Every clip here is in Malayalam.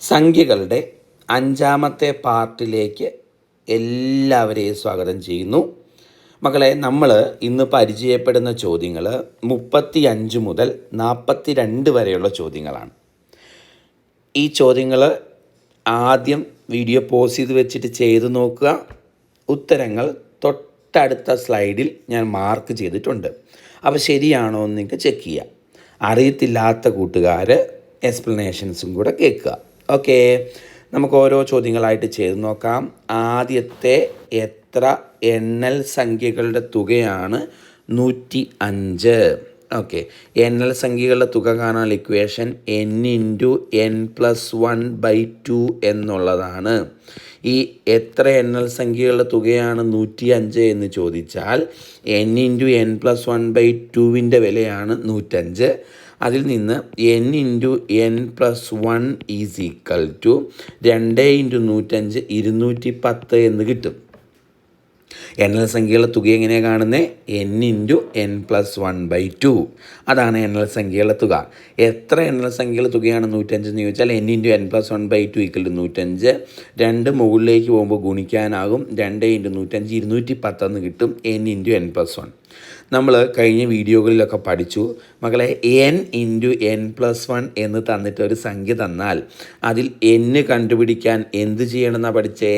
സംഖ്യകളുടെ അഞ്ചാമത്തെ പാർട്ടിലേക്ക് എല്ലാവരെയും സ്വാഗതം ചെയ്യുന്നു. മക്കളെ നമ്മൾ ഇന്ന് പരിചയപ്പെടുന്ന ചോദ്യങ്ങൾ മുപ്പത്തി അഞ്ച് മുതൽ നാൽപ്പത്തി രണ്ട് വരെയുള്ള ചോദ്യങ്ങളാണ്. ഈ ചോദ്യങ്ങൾ ആദ്യം വീഡിയോ പോസ് ചെയ്ത് വെച്ചിട്ട് ചെയ്ത് നോക്കുക. ഉത്തരങ്ങൾ തൊട്ടടുത്ത സ്ലൈഡിൽ ഞാൻ മാർക്ക് ചെയ്തിട്ടുണ്ട്. അപ്പോൾ ശരിയാണോ എന്ന് നിങ്ങൾക്ക് ചെക്ക് ചെയ്യാം. അറിയത്തില്ലാത്ത കൂട്ടുകാർ എക്സ്പ്ലനേഷൻസും കൂടെ കേൾക്കുക. ഓക്കെ. നമുക്ക് ഓരോ ചോദ്യങ്ങളായിട്ട് ചെയ്ത് നോക്കാം. ആദ്യത്തെ എത്ര എണ്ണൽ സംഖ്യകളുടെ തുകയാണ് നൂറ്റി അഞ്ച് ഓക്കെ എണ്ണൽ സംഖ്യകളുടെ തുക കാണാൻ equation n into n plus one by two എന്നുള്ളതാണ്. ഈ എത്ര എണ്ണൽ സംഖ്യകളുടെ തുകയാണ് നൂറ്റി അഞ്ച് എന്ന് ചോദിച്ചാൽ n into n plus one by ടുവിന്റെ വിലയാണ് നൂറ്റഞ്ച്. അതിൽ നിന്ന് n into n plus one is equal to രണ്ട് ഇന്റു നൂറ്റഞ്ച് ഇരുന്നൂറ്റി പത്ത് എന്ന് കിട്ടും. എണ്ണൽ സംഖ്യകളുടെ തുക എങ്ങനെയാണ് കാണുന്നത് n into n plus one by two അതാണ് എണ്ണൽ സംഖ്യകളുടെ തുക. എത്ര എണ്ണൽ സംഖ്യകളുടെ തുകയാണ് നൂറ്റഞ്ച് എന്ന് ചോദിച്ചാൽ n into n plus one by two equal to നൂറ്റഞ്ച്. രണ്ട് മുകളിലേക്ക് പോകുമ്പോൾ ഗുണിക്കാനാകും. രണ്ട് ഇന്റു നൂറ്റഞ്ച് ഇരുന്നൂറ്റി പത്തെന്ന് കിട്ടും. N into n plus one നമ്മൾ കഴിഞ്ഞ വീഡിയോകളിലൊക്കെ പഠിച്ചു മകളെ n into n plus one എന്ന് തന്നിട്ട് ഒരു സംഖ്യ തന്നാൽ അതിൽ എന്ന് കണ്ടുപിടിക്കാൻ എന്ത് ചെയ്യണമെന്നാണ് പഠിച്ചേ?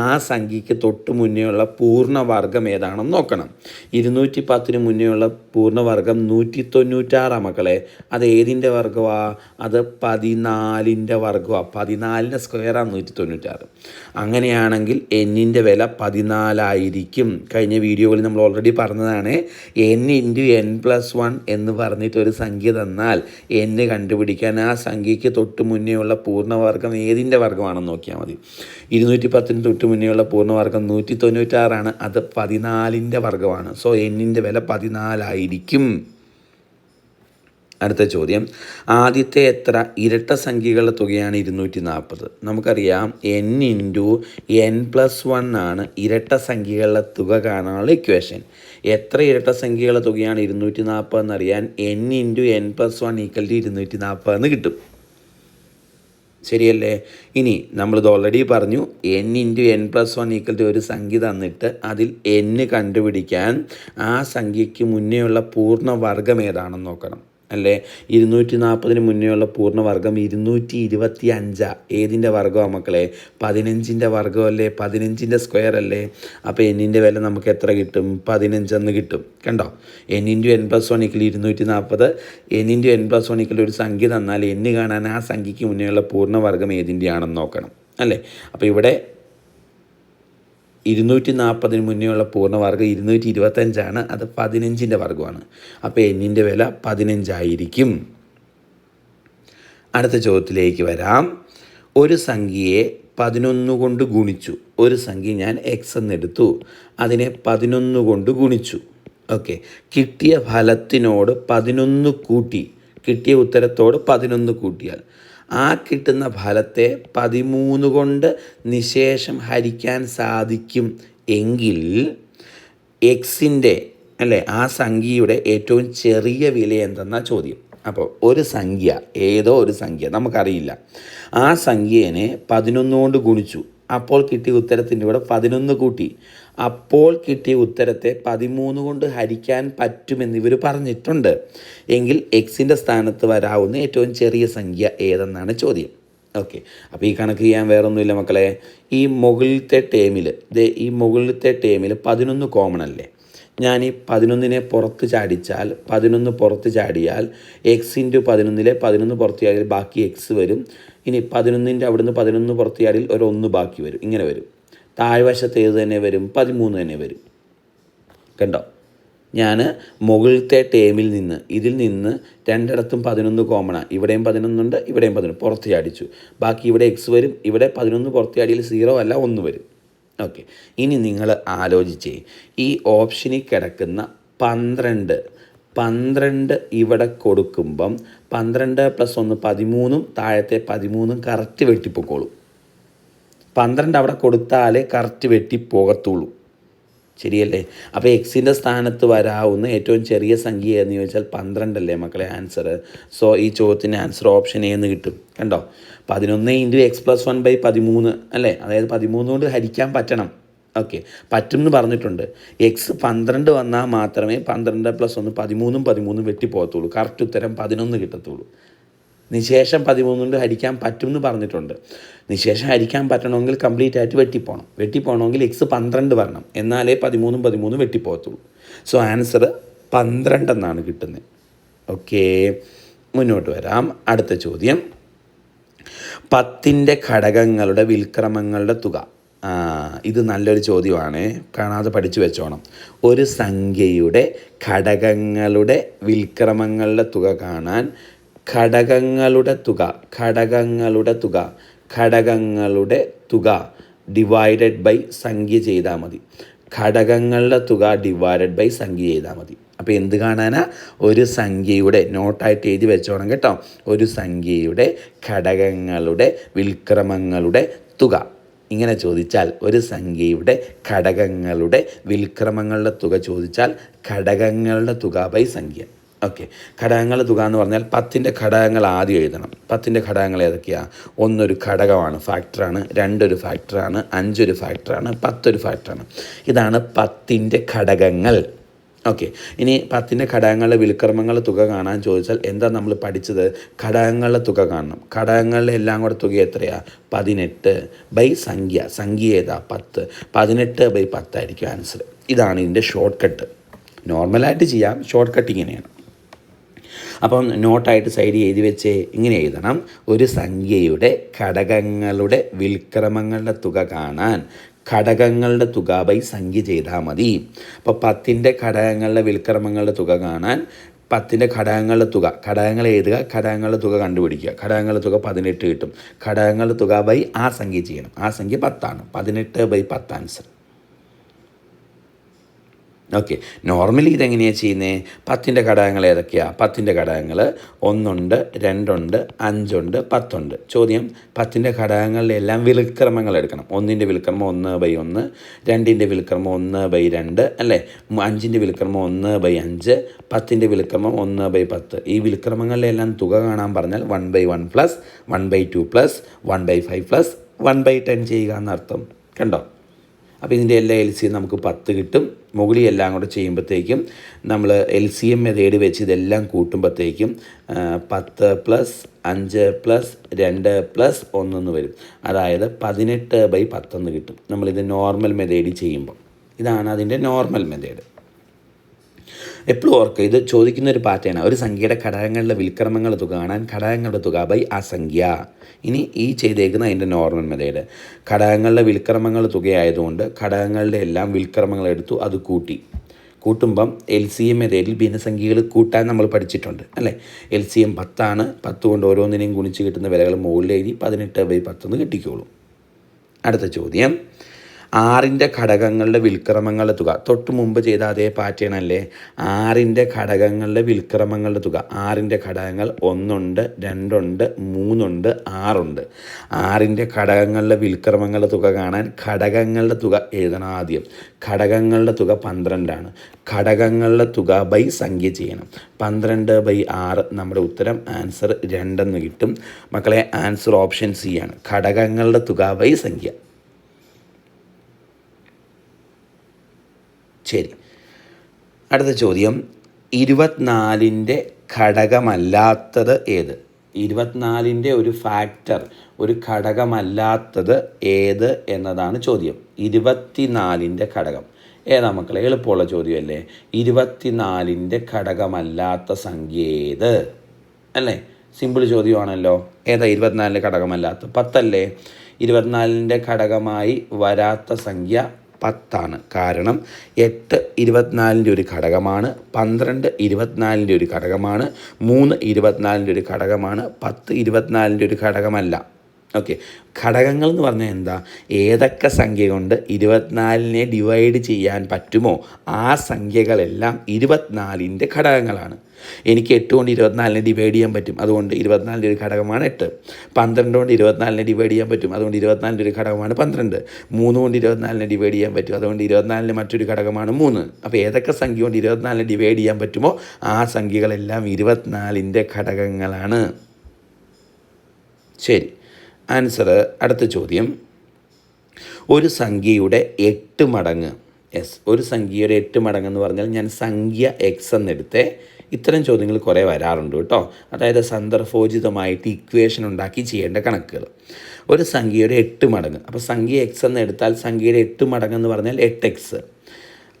ആ സംഖ്യയ്ക്ക് തൊട്ട് മുന്നേയുള്ള പൂർണവർഗം ഏതാണെന്ന് നോക്കണം. ഇരുന്നൂറ്റി പത്തിന് മുന്നേയുള്ള പൂർണവർഗം നൂറ്റി തൊണ്ണൂറ്റാറാണ് മക്കളെ. അത് ഏതിന്റെ വർഗമാണ് അത് പതിനാലിന്റെ വർഗമാണ് പതിനാലിന്റെ സ്ക്വയറാണ് നൂറ്റി തൊണ്ണൂറ്റാറ് അങ്ങനെയാണെങ്കിൽ എന്നിന്റെ വില പതിനാലായിരിക്കും. കഴിഞ്ഞ വീഡിയോകളിൽ നമ്മൾ ഓൾറെഡി പറഞ്ഞതാണ്. N into n plus one എന്ന് പറഞ്ഞിട്ട് ഒരു സംഖ്യ തന്നാൽ എന്ന് കണ്ടുപിടിക്കാൻ ആ സംഖ്യയ്ക്ക് തൊട്ട് മുന്നേയുള്ള പൂർണവർഗം ഏതിന്റെ വർഗമാണെന്ന് നോക്കിയാൽ മതി. ഇരുന്നൂറ്റി പത്തിന് തൊട്ട് മുന്നേയുള്ള പൂർണവർഗം നൂറ്റി തൊണ്ണൂറ്റാറാണ് അത് പതിനാലിന്റെ വർഗമാണ്. സോ എന്നിന്റെ വില പതിനാലായിരിക്കും. അടുത്ത ചോദ്യം. ആദ്യത്തെ എത്ര ഇരട്ട സംഖ്യകളുടെ തുകയാണ് ഇരുന്നൂറ്റി നാൽപ്പത് നമുക്കറിയാം n into n plus one ആണ് ഇരട്ട സംഖ്യകളുടെ തുക കാണാനുള്ള ഇക്വേഷൻ എത്ര ഇരട്ട സംഖ്യകളുടെ തുകയാണ് ഇരുന്നൂറ്റി നാൽപ്പത് എന്നറിയാൻ n into n plus one equal to ഇരുന്നൂറ്റി നാൽപ്പത് എന്ന് കിട്ടും. ശരിയല്ലേ? ഇനി നമ്മളിത് ഓൾറെഡി പറഞ്ഞു. N into n plus one equal to ഒരു സംഖ്യ തന്നിട്ട് അതിൽ എന്ന് കണ്ടുപിടിക്കാൻ ആ സംഖ്യയ്ക്ക് മുന്നേയുള്ള പൂർണ വർഗം ഏതാണെന്ന് നോക്കണം. അല്ലേ? ഇരുന്നൂറ്റി നാൽപ്പതിന് മുന്നേയുള്ള പൂർണവർഗം ഇരുന്നൂറ്റി ഇരുപത്തി അഞ്ചാ ഏതിന്റെ വർഗമാണ് മക്കളെ? പതിനഞ്ചിന്റെ വർഗമല്ലേ? പതിനഞ്ചിന്റെ സ്ക്വയർ അല്ലേ? അപ്പോൾ എന്നിന്റെ വില നമുക്ക് എത്ര കിട്ടും? പതിനഞ്ചെന്ന് കിട്ടും. കണ്ടോ? N into n plus one equal ഇരുന്നൂറ്റി നാൽപ്പത് n into n plus one equal ഒരു സംഖ്യ തന്നാൽ എന്ന് കാണാൻ ആ സംഖ്യയ്ക്ക് മുന്നേയുള്ള പൂർണവർഗം ഏതിന്റെയാണെന്ന് നോക്കണം. അല്ലേ? അപ്പോൾ ഇവിടെ ഇരുന്നൂറ്റി നാൽപ്പതിന് മുന്നേയുള്ള പൂർണവർഗം ഇരുന്നൂറ്റി ഇരുപത്തഞ്ചാണ് അത് പതിനഞ്ചിന്റെ വർഗമാണ് അപ്പോൾ എന്നിന്റെ വില പതിനഞ്ചായിരിക്കും. അടുത്ത ചോദ്യത്തിലേക്ക് വരാം. ഒരു സംഖ്യയെ പതിനൊന്ന് കൊണ്ട് ഗുണിച്ചു. ഒരു സംഖ്യ ഞാൻ എക്സ് എന്നെടുത്തു. അതിനെ പതിനൊന്ന് കൊണ്ട് ഗുണിച്ചു. ഓക്കെ. കിട്ടിയ ഫലത്തിനോട് പതിനൊന്ന് കൂട്ടി. കിട്ടിയ ഉത്തരത്തോട് പതിനൊന്ന് കൂട്ടിയാൽ ആ കിട്ടുന്ന ഫലത്തെ പതിമൂന്ന് കൊണ്ട് നിശേഷം ഹരിക്കാൻ സാധിക്കും. എങ്കിൽ എക്സിന്റെ അല്ലേ ആ സംഖ്യയുടെ ഏറ്റവും ചെറിയ വില എന്തെന്ന ചോദ്യം. അപ്പോൾ ഒരു സംഖ്യ ഏതോ ഒരു സംഖ്യ നമുക്കറിയില്ല. ആ സംഖ്യേനെ പതിനൊന്ന് കൊണ്ട് ഗുണിച്ചു. അപ്പോൾ കിട്ടിയ ഉത്തരത്തിന്റെ കൂടെ പതിനൊന്ന് കൂട്ടി. അപ്പോൾ കിട്ടിയ ഉത്തരത്തെ പതിമൂന്ന് കൊണ്ട് ഹരിക്കാൻ പറ്റുമെന്ന് ഇവർ പറഞ്ഞിട്ടുണ്ട്. എങ്കിൽ എക്സിന്റെ സ്ഥാനത്ത് വരാവുന്ന ഏറ്റവും ചെറിയ സംഖ്യ ഏതെന്നാണ് ചോദ്യം. ഓക്കെ. അപ്പോൾ ഈ കണക്ക് ചെയ്യാൻ വേറൊന്നുമില്ല മക്കളെ. ഈ മുകളിലത്തെ ടേമിൽ ഈ മുകളിലത്തെ ടേമിൽ പതിനൊന്ന് കോമൺ അല്ലേ? ഞാൻ ഈ പതിനൊന്നിനെ പുറത്ത് ചാടിച്ചാൽ പതിനൊന്ന് പുറത്ത് ചാടിയാൽ എക്സ് ഇന്റു പതിനൊന്നിലെ പതിനൊന്ന് പുറത്ത് ചാടിയാൽ ബാക്കി എക്സ് വരും. ഇനി പതിനൊന്നിന്റെ അവിടുന്ന് പതിനൊന്ന് പുറത്ത് ചാടിയാൽ ഒരു ഒന്ന് ബാക്കി വരും. ഇങ്ങനെ വരും. താഴ്വശത്ത് ഏത് തന്നെ വരും? പതിമൂന്ന് തന്നെ വരും. കണ്ടോ? ഞാൻ മുകളിലത്തെ ടേമിൽ നിന്ന് ഇതിൽ നിന്ന് രണ്ടിടത്തും പതിനൊന്ന് കോമണാണ് ഇവിടെയും പതിനൊന്നുണ്ട് ഇവിടെയും പതിനൊന്ന്. പുറത്ത് ചാടിച്ചു. ബാക്കി ഇവിടെ എക്സ് വരും ഇവിടെ പതിനൊന്ന് പുറത്ത് ചാടിയിൽ സീറോ അല്ല ഒന്ന് വരും. ഓക്കെ ഇനി നിങ്ങൾ ആലോചിച്ചേ ഈ ഓപ്ഷനിൽ കിടക്കുന്ന പന്ത്രണ്ട് പന്ത്രണ്ട് ഇവിടെ കൊടുക്കുമ്പം പന്ത്രണ്ട് പ്ലസ് ഒന്ന് പതിമൂന്നും താഴത്തെ പതിമൂന്നും കറക്റ്റ് വെട്ടിപ്പൊക്കോളും. പന്ത്രണ്ട് അവിടെ കൊടുത്താലേ കറക്റ്റ് വെട്ടി പോകത്തുള്ളൂ. ശരിയല്ലേ? അപ്പോൾ എക്സിന്റെ സ്ഥാനത്ത് വരാവുന്ന ഏറ്റവും ചെറിയ സംഖ്യ എന്ന് ചോദിച്ചാൽ പന്ത്രണ്ടല്ലേ മക്കളെ ആൻസർ സോ ഈ ചോദ്യത്തിന് ആൻസർ ഓപ്ഷൻ എ എന്ന് കിട്ടും. കണ്ടോ? പതിനൊന്ന് into x plus one by പതിമൂന്ന് അല്ലേ? അതായത് പതിമൂന്ന് കൊണ്ട് ഹരിക്കാൻ പറ്റണം. ഓക്കെ പറ്റും എന്ന് പറഞ്ഞിട്ടുണ്ട്. എക്സ് പന്ത്രണ്ട് വന്നാൽ മാത്രമേ പന്ത്രണ്ട് പ്ലസ് ഒന്ന് പതിമൂന്നും പതിമൂന്നും വെട്ടിപ്പോകത്തുള്ളൂ കറക്റ്റ് ഉത്തരം പതിനൊന്ന് കിട്ടത്തുള്ളൂ. നിശേഷം പതിമൂന്ന് കൊണ്ട് ഹരിക്കാൻ പറ്റും എന്ന് പറഞ്ഞിട്ടുണ്ട്. നിശേഷം ഹരിക്കാൻ പറ്റണമെങ്കിൽ കംപ്ലീറ്റ് ആയിട്ട് വെട്ടിപ്പോണം. വെട്ടിപ്പോണമെങ്കിൽ എക്സ് പന്ത്രണ്ട് വരണം. എന്നാലേ പതിമൂന്നും പതിമൂന്നും വെട്ടിപ്പോകത്തുള്ളൂ. സോ ആൻസർ പന്ത്രണ്ട് എന്നാണ് കിട്ടുന്നത് ഓക്കെ മുന്നോട്ട് വരാം. അടുത്ത ചോദ്യം. പത്തിന്റെ ഘടകങ്ങളുടെ വിൽക്രമങ്ങളുടെ തുക. ഇത് നല്ലൊരു ചോദ്യമാണ്. കാണാതെ പഠിച്ചു വെച്ചോണം. ഒരു സംഖ്യയുടെ ഘടകങ്ങളുടെ വിൽക്രമങ്ങളുടെ തുക കാണാൻ ഘടകങ്ങളുടെ തുക ഘടകങ്ങളുടെ തുക ഘടകങ്ങളുടെ തുക ഡിവൈഡഡ് ബൈ സംഖ്യ ചെയ്താൽ മതി. ഘടകങ്ങളുടെ തുക ഡിവൈഡഡ് ബൈ സംഖ്യ ചെയ്താൽ മതി. അപ്പോൾ എന്ത് കാണാനാ? ഒരു സംഖ്യയുടെ നോട്ടായിട്ട് എഴുതി വെച്ചോണം കേട്ടോ. ഒരു സംഖ്യയുടെ ഘടകങ്ങളുടെ വിൽക്രമങ്ങളുടെ തുക. ഇങ്ങനെ ചോദിച്ചാൽ ഒരു സംഖ്യയുടെ ഘടകങ്ങളുടെ വിൽക്രമങ്ങളുടെ തുക ചോദിച്ചാൽ ഘടകങ്ങളുടെ തുക ബൈ സംഖ്യ. ഓക്കെ ഘടകങ്ങളുടെ തുക എന്ന് പറഞ്ഞാൽ പത്തിന്റെ ഘടകങ്ങൾ ആദ്യം എഴുതണം. പത്തിന്റെ ഘടകങ്ങൾ ഏതൊക്കെയാണ് ഒന്നൊരു ഘടകമാണ് ഫാക്ടറാണ് രണ്ടൊരു ഫാക്ടറാണ് അഞ്ചൊരു ഫാക്ടറാണ് പത്തൊരു ഫാക്ടറാണ്. ഇതാണ് പത്തിന്റെ ഘടകങ്ങൾ. ഓക്കെ ഇനി പത്തിന്റെ ഘടകങ്ങളുടെ വിൽക്രമങ്ങളുടെ തുക കാണാൻ ചോദിച്ചാൽ എന്താ നമ്മൾ പഠിച്ചത്? ഘടകങ്ങളുടെ തുക കാണണം. ഘടകങ്ങളുടെ എല്ലാം കൂടെ തുക എത്രയാണ് പതിനെട്ട് ബൈ സംഖ്യ. സംഖ്യ ഏതാ? പത്ത്. പതിനെട്ട് ബൈ പത്തായിരിക്കും ആൻസർ ഇതാണ് ഇതിന്റെ ഷോർട്ട് കട്ട് നോർമലായിട്ട് ചെയ്യാം. ഷോർട്ട് കട്ട് ഇങ്ങനെയാണ്. അപ്പം നോട്ടായിട്ട് സൈഡിൽ എഴുതി വെച്ച് ഇങ്ങനെ എഴുതണം. ഒരു സംഖ്യയുടെ ഘടകങ്ങളുടെ വിൽക്രമങ്ങളുടെ തുക കാണാൻ ഘടകങ്ങളുടെ തുക ബൈ സംഖ്യ ചെയ്താൽ മതി. അപ്പോൾ പത്തിന്റെ ഘടകങ്ങളുടെ വിൽക്രമങ്ങളുടെ തുക കാണാൻ പത്തിന്റെ ഘടകങ്ങളുടെ തുക ഘടകങ്ങൾ എഴുതുക ഘടകങ്ങളുടെ തുക കണ്ടുപിടിക്കുക. ഘടകങ്ങളുടെ തുക പതിനെട്ട് കിട്ടും. ഘടകങ്ങളുടെ തുക ബൈ ആ സംഖ്യ ചെയ്യണം. ആ സംഖ്യ പത്താണ്. പതിനെട്ട് ബൈ പത്ത് ആൻസർ ഓക്കെ നോർമലി ഇതെങ്ങനെയാണ് ചെയ്യുന്നത് പത്തിന്റെ ഘടകങ്ങൾ ഏതൊക്കെയാണ് പത്തിന്റെ ഘടകങ്ങൾ ഒന്നുണ്ട് രണ്ടുണ്ട് അഞ്ചുണ്ട് പത്തുണ്ട്. ചോദ്യം പത്തിന്റെ ഘടകങ്ങളുടെ എല്ലാം വിൽക്രമങ്ങൾ എടുക്കണം. ഒന്നിന്റെ വിൽക്രമം ഒന്ന് ബൈ ഒന്ന് രണ്ടിന്റെ വിൽക്രമം ഒന്ന് ബൈ രണ്ട് അല്ലേ? അഞ്ചിന്റെ വിൽക്രമം ഒന്ന് ബൈ അഞ്ച് പത്തിന്റെ വിൽക്രമം ഒന്ന് ബൈ പത്ത്. ഈ വിൽക്രമങ്ങളുടെ എല്ലാം തുക കാണാൻ പറഞ്ഞാൽ one by one plus one by two plus one by five plus one by ten ചെയ്യുക എന്നർത്ഥം. കണ്ടോ? അപ്പോൾ ഇതിന്റെ എല്ലാ എൽ സി നമുക്ക് പത്ത് കിട്ടും. മുകളിൽ എല്ലാം കൂടെ ചെയ്യുമ്പോഴത്തേക്കും നമ്മൾ എൽ സി എം മെതേഡ് വെച്ച് ഇതെല്ലാം കൂട്ടുമ്പോഴത്തേക്കും പത്ത് പ്ലസ് അഞ്ച് പ്ലസ് രണ്ട് പ്ലസ് ഒന്നെന്ന് വരും. അതായത് പതിനെട്ട് ബൈ പത്തെന്ന് കിട്ടും. നമ്മളിത് നോർമൽ മെതേഡിൽ ചെയ്യുമ്പോൾ ഇതാണ് അതിന്റെ നോർമൽ മെതേഡ് എപ്പോഴും ഓർക്കുക ഇത് ചോദിക്കുന്ന ഒരു പാറ്റേണാണ് ഒരു സംഖ്യയുടെ ഘടകങ്ങളുടെ വിൽക്രമങ്ങളുടെ തുക കാണാൻ ഘടകങ്ങളുടെ തുക ബൈ ആ സംഖ്യ ഇനി ഈ ചെയ്തേക്കുന്ന അതിന്റെ നോർമൽ മെതേഡ് ഘടകങ്ങളുടെ വിൽക്രമങ്ങളുടെ തുകയായതുകൊണ്ട് ഘടകങ്ങളുടെ എല്ലാം വിൽക്രമങ്ങൾ എടുത്തു അത് കൂട്ടി. കൂട്ടുമ്പം എൽ സി എം മെതേഡിൽ ഭിന്നസംഖ്യകൾ കൂട്ടാൻ നമ്മൾ പഠിച്ചിട്ടുണ്ട് അല്ലേ? എൽ സി എം പത്താണ് പത്ത് കൊണ്ട് ഓരോന്നിനെയും ഗുണിച്ച് കിട്ടുന്ന വിലകൾ മുകളിൽ പതിനെട്ട് ബൈ പത്തെന്ന് കിട്ടിക്കോളും. അടുത്ത ചോദ്യം. ആറിന്റെ ഘടകങ്ങളുടെ വിൽക്രമങ്ങളുടെ തുക. തൊട്ട് മുമ്പ് ചെയ്ത അതേ പാറ്റേൺ അല്ലേ? ആറിന്റെ ഘടകങ്ങളുടെ വിൽക്രമങ്ങളുടെ തുക. ആറിന്റെ ഘടകങ്ങൾ ഒന്നുണ്ട് രണ്ടുണ്ട് മൂന്നുണ്ട് ആറുണ്ട്. ആറിന്റെ ഘടകങ്ങളുടെ വിൽക്രമങ്ങളുടെ തുക കാണാൻ ഘടകങ്ങളുടെ തുക എഴുതണം ആദ്യം. ഘടകങ്ങളുടെ തുക പന്ത്രണ്ടാണ്. ഘടകങ്ങളുടെ തുക ബൈ സംഖ്യ ചെയ്യണം. പന്ത്രണ്ട് ബൈ ആറ് നമ്മുടെ ഉത്തരം ആൻസർ രണ്ടെന്ന് കിട്ടും. മക്കളെ ആൻസർ ഓപ്ഷൻ സി ആണ്. ഘടകങ്ങളുടെ തുക ബൈ സംഖ്യ. ശരി. അടുത്ത ചോദ്യം. ഇരുപത്തിനാലിന്റെ ഘടകമല്ലാത്തത് ഏത്? ഇരുപത്തിനാലിന്റെ ഒരു ഫാക്ടർ ഒരു ഘടകമല്ലാത്തത് ഏത് എന്നതാണ് ചോദ്യം. ഇരുപത്തിനാലിന്റെ ഘടകം. ഏതാ മക്കളെ എളുപ്പമുള്ള ചോദ്യമല്ലേ? ഇരുപത്തിനാലിന്റെ ഘടകമല്ലാത്ത സംഖ്യ ഏത്? അല്ലേ? സിമ്പിൾ ചോദ്യമാണല്ലോ. ഏതാ ഇരുപത്തിനാലിന്റെ ഘടകമല്ലാത്ത പത്തല്ലേ? ഇരുപത്തിനാലിന്റെ ഘടകമായി വരാത്ത സംഖ്യ പത്താണ്. കാരണം എട്ട് ഇരുപത്തിനാലിന്റെ ഒരു ഘടകമാണ് പന്ത്രണ്ട് ഇരുപത്തിനാലിന്റെ ഒരു ഘടകമാണ് മൂന്ന് ഇരുപത്തിനാലിന്റെ ഒരു ഘടകമാണ് പത്ത് ഇരുപത്തിനാലിന്റെ ഒരു ഘടകമല്ല. ഓക്കെ ഘടകങ്ങൾ എന്ന് പറഞ്ഞാൽ എന്താ? ഏതൊക്കെ സംഖ്യ കൊണ്ട് ഇരുപത്തിനാലിനെ ഡിവൈഡ് ചെയ്യാൻ പറ്റുമോ ആ സംഖ്യകളെല്ലാം ഇരുപത്തിനാലിന്റെ ഘടകങ്ങളാണ്. എനിക്ക് എട്ട് കൊണ്ട് ഇരുപത്തിനാലിനെ ഡിവൈഡ് ചെയ്യാൻ പറ്റും. അതുകൊണ്ട് ഇരുപത്തിനാലിന്റെ ഒരു ഘടകമാണ് എട്ട്. പന്ത്രണ്ട് കൊണ്ട് ഇരുപത്തിനാലിനെ ഡിവൈഡ് ചെയ്യാൻ പറ്റും. അതുകൊണ്ട് ഇരുപത്തിനാലിന്റെ ഒരു ഘടകമാണ് പന്ത്രണ്ട്. മൂന്ന് കൊണ്ട് ഇരുപത്തിനാലിനെ ഡിവൈഡ് ചെയ്യാൻ പറ്റും. അതുകൊണ്ട് ഇരുപത്തിനാലിന്റെ മറ്റൊരു ഘടകമാണ് മൂന്ന്. അപ്പോൾ ഏതൊക്കെ സംഖ്യ കൊണ്ട് ഇരുപത്തിനാലിനെ ഡിവൈഡ് ചെയ്യാൻ പറ്റുമോ ആ സംഖ്യകളെല്ലാം ഇരുപത്തിനാലിന്റെ ഘടകങ്ങളാണ്. ശരി. ആൻസർ അടുത്ത ചോദ്യം. ഒരു സംഖ്യയുടെ എട്ട് മടങ്ങ്. എസ് ഒരു സംഖ്യയുടെ എട്ട് മടങ്ങ് എന്ന് പറഞ്ഞാൽ ഞാൻ സംഖ്യ എക്സ് എന്നെടുത്തേ ഇത്തരം ചോദ്യങ്ങൾ കുറേ വരാറുണ്ട് കേട്ടോ. അതായത് സന്ദർഭോചിതമായിട്ട് ഇക്വേഷൻ ഉണ്ടാക്കി ചെയ്യേണ്ട കണക്കുകൾ. ഒരു സംഖ്യയുടെ എട്ട് മടങ്ങ്. അപ്പോൾ സംഖ്യ എക്സ് എന്ന് എടുത്താൽ സംഖ്യയുടെ എട്ട് മടങ്ങ് എന്ന് പറഞ്ഞാൽ എട്ട് എക്സ്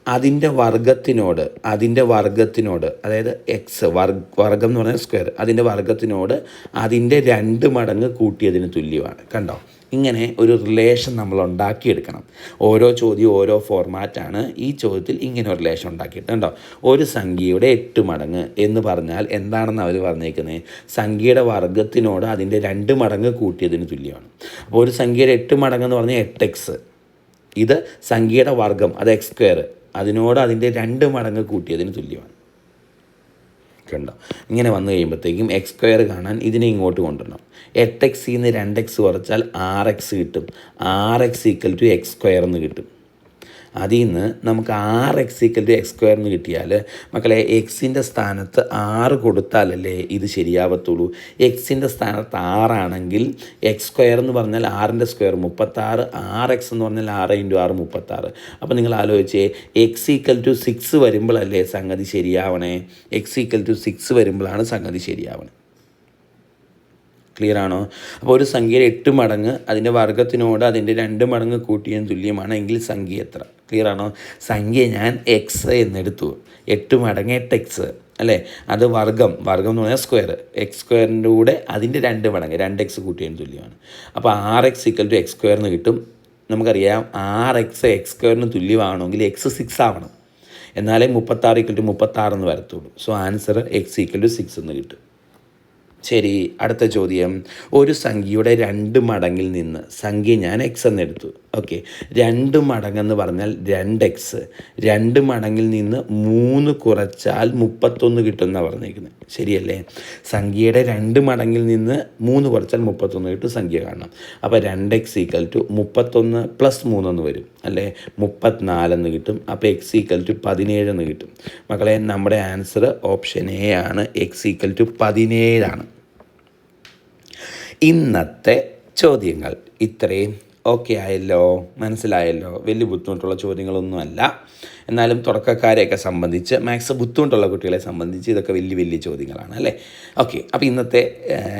അതിന്റെ വർഗത്തിനോട് അതിന്റെ വർഗത്തിനോട് അതായത് എക്സ് വർഗ വർഗം എന്ന് പറഞ്ഞാൽ സ്ക്വയർ അതിന്റെ വർഗത്തിനോട് അതിന്റെ രണ്ട് മടങ്ങ് കൂട്ടിയതിന് തുല്യമാണ്. കണ്ടോ? ഇങ്ങനെ ഒരു റിലേഷൻ നമ്മൾ ഉണ്ടാക്കിയെടുക്കണം. ഓരോ ചോദ്യം ഓരോ ഫോർമാറ്റാണ് ഈ ചോദ്യത്തിൽ ഇങ്ങനെ ഒരു റിലേഷൻ ഉണ്ടാക്കിയിട്ട് കണ്ടോ? ഒരു സംഖ്യയുടെ എട്ട് മടങ്ങ് എന്ന് പറഞ്ഞാൽ എന്താണെന്ന് അവർ പറഞ്ഞേക്കുന്നത് സംഖ്യയുടെ വർഗത്തിനോട് അതിന്റെ രണ്ട് മടങ്ങ് കൂട്ടിയതിന് തുല്യമാണ്. അപ്പോൾ ഒരു സംഖ്യയുടെ എട്ട് മടങ്ങ് എന്ന് പറഞ്ഞാൽ എട്ട് എക്സ് ഇത് സംഖ്യയുടെ വർഗം അത് എക്സ് സ്ക്വയർ അതിനോട് അതിന്റെ രണ്ട് മടങ്ങ് കൂട്ടിയതിന് തുല്യമാണ്. കണ്ടോ? ഇങ്ങനെ വന്നു കഴിയുമ്പോഴത്തേക്കും എക്സ് സ്ക്വയർ കാണാൻ ഇതിനെ ഇങ്ങോട്ട് കൊണ്ടുവരണം. എട്ട് എക്സിൽ നിന്ന് രണ്ട് എക്സ് കുറച്ചാൽ ആറ് എക്സ് കിട്ടും. ആറ് x equal to x square എന്ന് കിട്ടും. അതിൽ നിന്ന് നമുക്ക് ആറ് x equal to x square എന്ന് കിട്ടിയാൽ മക്കളെ എക്സിന്റെ സ്ഥാനത്ത് ആറ് കൊടുത്താലല്ലേ ഇത് ശരിയാവത്തുള്ളൂ? എക്സിന്റെ സ്ഥാനത്ത് ആറാണെങ്കിൽ എക്സ് സ്ക്വയർ എന്ന് പറഞ്ഞാൽ ആറിന്റെ സ്ക്വയർ മുപ്പത്താറ് ആറ് എക്സ് എന്ന് പറഞ്ഞാൽ ആറ് ഇന്റു ആറ് മുപ്പത്താറ്. അപ്പോൾ നിങ്ങൾ ആലോചിച്ചേ എക്സ് ഈക്വൽ ടു സിക്സ് വരുമ്പോഴല്ലേ സംഗതി ശരിയാവണേ? എക്സ് ഈക്വൽ ടു സിക്സ് വരുമ്പോഴാണ് സംഗതി ശരിയാവണേ. ക്ലിയർ ആണോ? അപ്പോൾ ഒരു സംഖ്യയുടെ എട്ട് മടങ്ങ് അതിന്റെ വർഗത്തിനോട് അതിന്റെ രണ്ട് മടങ്ങ് കൂട്ടിയതിന് തുല്യമാണ് എങ്കിൽ സംഖ്യ എത്ര? ക്ലിയർ ആണോ? സംഖ്യ ഞാൻ എക്സ് എന്നെടുത്തു. എട്ട് മടങ്ങ് എട്ട് എക്സ് അല്ലേ? അത് വർഗം വർഗം എന്ന് പറഞ്ഞാൽ സ്ക്വയർ എക്സ് സ്ക്വയറിന്റെ കൂടെ അതിന്റെ രണ്ട് മടങ്ങ്. രണ്ട് എക്സ് കൂട്ടിയതിന് തുല്യമാണ്. അപ്പോൾ R x equal to x square എന്ന് കിട്ടും. നമുക്കറിയാം ആർ എക്സ് എക്സ് സ്ക്വയറിന് തുല്യമാണെങ്കിൽ എക്സ് സിക്സ് ആവണം. എന്നാലേ മുപ്പത്താറ് ഈക്വൽ ടു മുപ്പത്താറെന്ന് വരത്തുള്ളൂ. So answer x equal to six എന്ന് കിട്ടും. ശരി അടുത്ത ചോദ്യം. ഒരു സംഖ്യയുടെ രണ്ട് മടങ്ങിൽ നിന്ന് സംഖ്യ ഞാൻ എക്സ് എന്നെടുത്തു ഓക്കെ രണ്ട് മടങ്ങെന്ന് പറഞ്ഞാൽ രണ്ട് എക്സ് രണ്ട് മടങ്ങിൽ നിന്ന് മൂന്ന് കുറച്ചാൽ മുപ്പത്തൊന്ന് കിട്ടുമെന്നാണ് പറഞ്ഞേക്കുന്നത്. ശരിയല്ലേ? സംഖ്യയുടെ രണ്ട് മടങ്ങിൽ നിന്ന് മൂന്ന് കുറച്ചാൽ മുപ്പത്തൊന്ന് കിട്ടും സംഖ്യ കാണണം. അപ്പോൾ രണ്ട് എക്സ് ഈക്വൽ ടു മുപ്പത്തൊന്ന് പ്ലസ് മൂന്നെന്ന് വരും. അല്ലേ? മുപ്പത്തിനാലെന്ന് കിട്ടും. അപ്പോൾ എക്സ് ഈക്വൽ ടു പതിനേഴെന്ന് കിട്ടും. മക്കളെ നമ്മുടെ ആൻസർ ഓപ്ഷൻ എ ആണ്. എക്സ് ഈക്വൽ ടു പതിനേഴാണ് ഇന്നത്തെ ചോദ്യങ്ങൾ. ഇത്രയും. ഓക്കെ ആയല്ലോ. മനസ്സിലായല്ലോ. വലിയ ബുദ്ധിമുട്ടുള്ള ചോദ്യങ്ങളൊന്നുമല്ല. എന്നാലും തുടക്കക്കാരെയൊക്കെ സംബന്ധിച്ച് മാത്സ് ബുദ്ധിമുട്ടുള്ള കുട്ടികളെ സംബന്ധിച്ച് ഇതൊക്കെ വലിയ വലിയ ചോദ്യങ്ങളാണ് അല്ലേ? ഓക്കെ അപ്പോൾ ഇന്നത്തെ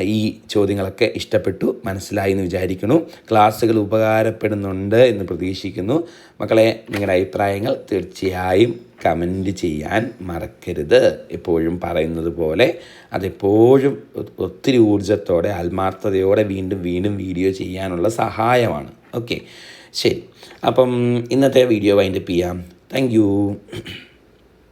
ഈ ചോദ്യങ്ങളൊക്കെ ഇഷ്ടപ്പെട്ടു മനസ്സിലായി എന്ന് വിചാരിക്കുന്നു. ക്ലാസ്സുകൾ ഉപകാരപ്പെടുന്നുണ്ട് എന്ന് പ്രതീക്ഷിക്കുന്നു. മക്കളെ നിങ്ങളുടെ അഭിപ്രായങ്ങൾ തീർച്ചയായും കമന്റ് ചെയ്യാൻ മറക്കരുത്. എപ്പോഴും പറയുന്നത് പോലെ അതെപ്പോഴും ഒത്തിരി ഊർജത്തോടെ ആത്മാർത്ഥതയോടെ വീണ്ടും വീണ്ടും വീഡിയോ ചെയ്യാനുള്ള സഹായമാണ്. ഓക്കെ ശരി. അപ്പം ഇന്നത്തെ വീഡിയോ വൈൻഡപ്പ് ചെയ്യാം. Thank you.